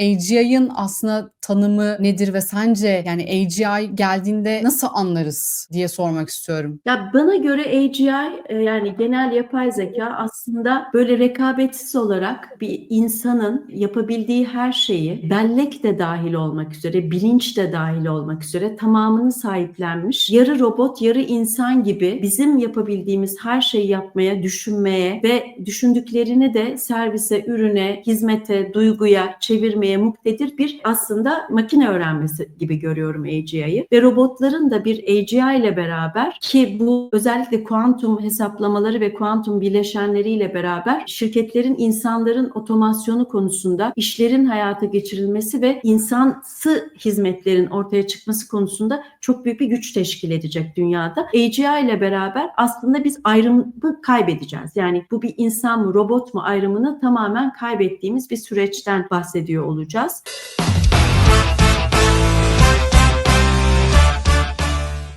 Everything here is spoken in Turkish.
AGI'ın aslında tanımı nedir ve sence yani AGI geldiğinde nasıl anlarız diye sormak istiyorum. Ya bana göre AGI e, yani genel yapay zeka aslında böyle rekabetsiz olarak bir insanın yapabildiği her şeyi bellek de dahil olmak üzere, bilinç de dahil olmak üzere tamamını sahiplenmiş. Yarı robot, yarı insan gibi bizim yapabildiğimiz her şeyi yapmaya, düşünmeye ve düşündüklerini de servise, ürüne, hizmete, duyguya çevirmeye muktedir bir aslında makine öğrenmesi gibi görüyorum AGI'yi. Ve robotların da bir AGI ile beraber ki bu özellikle kuantum hesaplamaları ve kuantum bileşenleriyle beraber şirketlerin insanların otomasyonu konusunda işlerin hayata geçirilmesi ve insansı hizmetlerin ortaya çıkması konusunda çok büyük bir güç teşkil edecek dünyada. AGI ile beraber aslında biz ayrımı kaybedeceğiz. Yani bu bir insan mı robot mu ayrımını tamamen kaybettiğimiz bir süreçten bahsediyor olacağız.